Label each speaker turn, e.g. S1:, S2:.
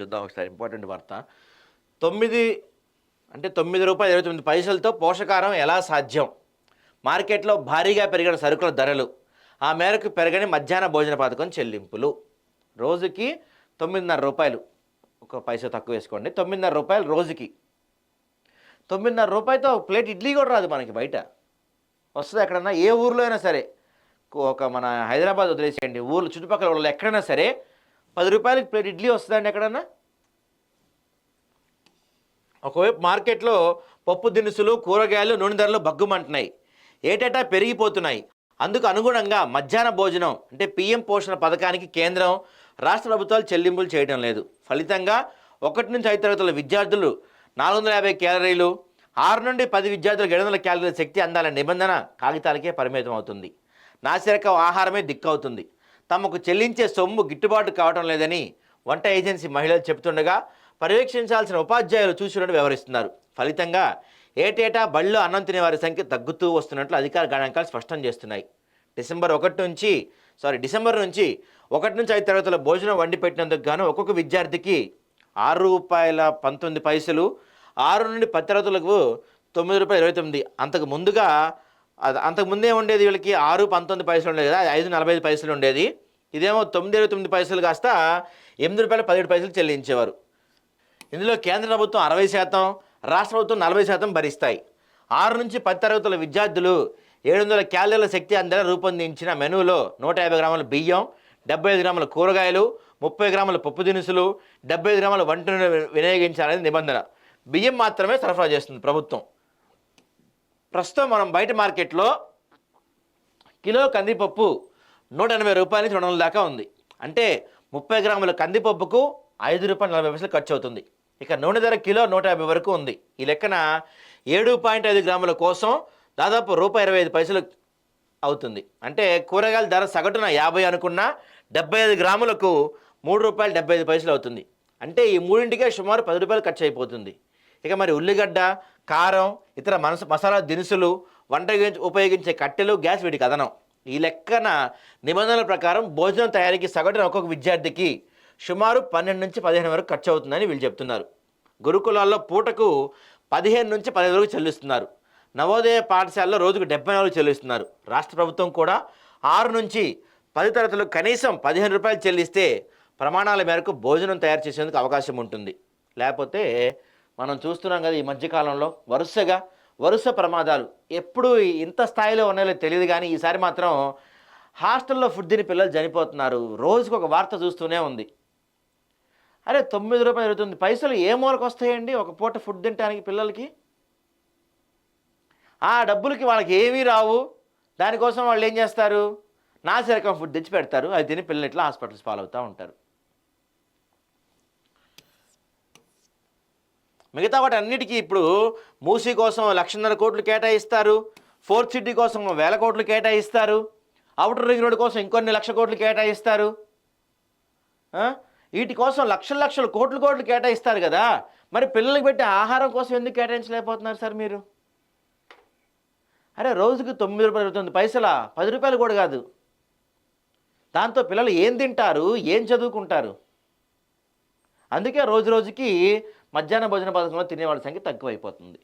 S1: చూద్దాం ఒకసారి ఇంపార్టెంట్ వార్త. తొమ్మిది అంటే తొమ్మిది రూపాయలు ఇరవై తొమ్మిది పైసలతో పోషకాహారం ఎలా సాధ్యం? మార్కెట్లో భారీగా పెరిగిన సరుకుల ధరలు. ఆ మేరకు పెరగని మధ్యాహ్న భోజన పథకం చెల్లింపులు. రోజుకి తొమ్మిదిన్నర రూపాయలు. ఒక పైసా తక్కువ వేసుకోండి. తొమ్మిదిన్నర రూపాయలు రోజుకి. తొమ్మిదిన్నర రూపాయలతో ఒక ప్లేట్ ఇడ్లీ కూడా రాదు మనకి బయట. వస్తుంది ఎక్కడన్నా ఏ ఊర్లో అయినా సరే. ఒక మన హైదరాబాద్ వదిలేసేయండి. ఊర్లు చుట్టుపక్కల ఊళ్ళో ఎక్కడైనా సరే పది రూపాయలకి ప్లేట్ ఇడ్లీ వస్తుందండి ఎక్కడన్నా? ఒకవైపు మార్కెట్లో పప్పు దినుసులు కూరగాయలు నూనె ధరలు బగ్గుమంటున్నాయి ఏటేటా పెరిగిపోతున్నాయి. అందుకు అనుగుణంగా మధ్యాహ్న భోజనం అంటే పిఎం పోషణ పథకానికి కేంద్రం రాష్ట్ర ప్రభుత్వాలు చెల్లింపులు చేయడం లేదు. ఫలితంగా ఒకటి నుంచి ఐదు తరగతుల విద్యార్థులు నాలుగు వందల యాభై క్యాలరీలు ఆరు నుండి పది విద్యార్థులకు ఏడు వందల క్యాలరీల శక్తి అందాలనే నిబంధన కాగితాలకే పరిమితం అవుతుంది నాసిరకం ఆహారమే దిక్కవుతుంది. తమకు చెల్లించే సొమ్ము గిట్టుబాటు కావడం లేదని వంట ఏజెన్సీ మహిళలు చెబుతుండగా పర్యవేక్షించాల్సిన ఉపాధ్యాయులు చూసినట్టు వ్యవహరిస్తున్నారు ఫలితంగా ఏటేటా బళ్ళు అన్నం తినేవారి సంఖ్య తగ్గుతూ వస్తున్నట్లు అధికార గణాంకాలు స్పష్టం చేస్తున్నాయి. డిసెంబర్ ఒకటి నుంచి సారీ డిసెంబర్ నుంచి ఒకటి నుంచి ఐదు తరగతుల భోజనం వండి పెట్టినందుకు గాను ఒక్కొక్క విద్యార్థికి ఆరు రూపాయల పంతొమ్మిది పైసలు ఆరు నుండి పది తరగతులకు తొమ్మిది రూపాయలు ఇరవై తొమ్మిది. అంతకు ముందుగా అది అంతకు ముందే ఉండేది వీళ్ళకి ఆరు పంతొమ్మిది పైసలు ఉండేది కదా ఐదు నలభై ఐదు పైసలు ఉండేది. ఇదేమో తొమ్మిది ఇరవై తొమ్మిది పైసలు కాస్త ఎనిమిది రూపాయల పదిహేడు పైసలు చెల్లించేవారు. ఇందులో కేంద్ర ప్రభుత్వం అరవై శాతం రాష్ట్ర ప్రభుత్వం నలభై శాతం భరిస్తాయి. ఆరు నుంచి పది తరగతుల విద్యార్థులు ఏడు వందల క్యాలరీల శక్తి అందరూ రూపొందించిన మెనూలో నూట యాభై గ్రాముల బియ్యం డెబ్బై ఐదు గ్రాముల కూరగాయలు ముప్పై గ్రాముల పప్పు దినుసులు డెబ్బై ఐదు గ్రాముల వంట వినియోగించాలనేది నిబంధన. బియ్యం మాత్రమే సరఫరా చేస్తుంది ప్రభుత్వం. ప్రస్తుతం మనం బయట మార్కెట్లో కిలో కందిపప్పు నూట ఎనభై రూపాయల నుంచి రెండు వందల దాకా ఉంది. అంటే ముప్పై గ్రాముల కందిపప్పుకు ఐదు రూపాయల నలభై పైసలు ఖర్చు అవుతుంది ఇక నూనె ధర కిలో నూట యాభై వరకు ఉంది. ఈ లెక్కన ఏడు పాయింట్ ఐదు గ్రాముల కోసం దాదాపు రూపాయి ఇరవై ఐదు పైసలు అవుతుంది. అంటే కూరగాయల ధర సగటున యాభై అనుకున్నా డెబ్బై ఐదు గ్రాములకు మూడు రూపాయలు డెబ్బై ఐదు పైసలు అవుతుంది. అంటే ఈ మూడింటికే సుమారు పది రూపాయలు ఖర్చు అయిపోతుంది ఇక మరి ఉల్లిగడ్డ కారం ఇతర మనసు మసాలా దినుసులు వంట ఉపయోగించే కట్టెలు గ్యాస్ వీటికి అదనం. ఈ లెక్కన నిబంధనల ప్రకారం భోజనం తయారీకి సగటున ఒక్కొక్క విద్యార్థికి సుమారు పన్నెండు నుంచి పదిహేను వరకు ఖర్చు అవుతుందని వీళ్ళు చెప్తున్నారు. గురుకులాల్లో పూటకు పదిహేను నుంచి పదిహేను వరకు చెల్లిస్తున్నారు. నవోదయ పాఠశాలలో రోజుకు డెబ్బై నాలుగు చెల్లిస్తున్నారు. రాష్ట్ర ప్రభుత్వం కూడా ఆరు నుంచి పది తరగతులకు కనీసం పదిహేను రూపాయలు చెల్లిస్తే ప్రమాణాల మేరకు భోజనం తయారు చేసేందుకు అవకాశం ఉంటుంది. లేకపోతే మనం చూస్తున్నాం కదా ఈ మధ్యకాలంలో వరుసగా వరుస ప్రమాదాలు. ఎప్పుడు ఇంత స్థాయిలో ఉన్నాయో తెలియదు కానీ ఈసారి మాత్రం హాస్టల్లో ఫుడ్ తిని పిల్లలు చనిపోతున్నారు. రోజుకు ఒక వార్త చూస్తూనే ఉంది. అరే తొమ్మిది రూపాయలు జరుగుతుంది. పైసలు ఏ మూలకు వస్తాయండి? ఒక పూట ఫుడ్ తినడానికి పిల్లలకి? ఆ డబ్బులకి వాళ్ళకి ఏమీ రావు. దానికోసం వాళ్ళు ఏం చేస్తారు? నాసిరకం ఫుడ్ తెచ్చి పెడతారు. అది తిని పిల్లలు ఇట్లా హాస్పిటల్స్ పాలవుతూ ఉంటారు. మిగతా వాటి అన్నిటికీ ఇప్పుడు మూసీ కోసం లక్షన్నర కోట్లు కేటాయిస్తారు ఫోర్త్ సిటీ కోసం వేల కోట్లు కేటాయిస్తారు అవుటర్ రింగ్ రోడ్ కోసం ఇంకొన్ని లక్ష కోట్లు కేటాయిస్తారు. వీటి కోసం లక్షల లక్షల కోట్లు కోట్లు కేటాయిస్తారు కదా. మరి పిల్లలకు పెట్టే ఆహారం కోసం ఎందుకు కేటాయించలేకపోతున్నారు సార్ మీరు? అరే రోజుకి తొమ్మిది రూపాయలు అవుతుంది పైసల పైసలా? పది రూపాయలు కూడా కాదు. దాంతో పిల్లలు ఏం తింటారు? ఏం చదువుకుంటారు? అందుకే రోజు రోజుకి మధ్యాహ్న భోజన పథకంలో తినేవాళ్ళ సంఖ్య తక్కువైపోతుంది.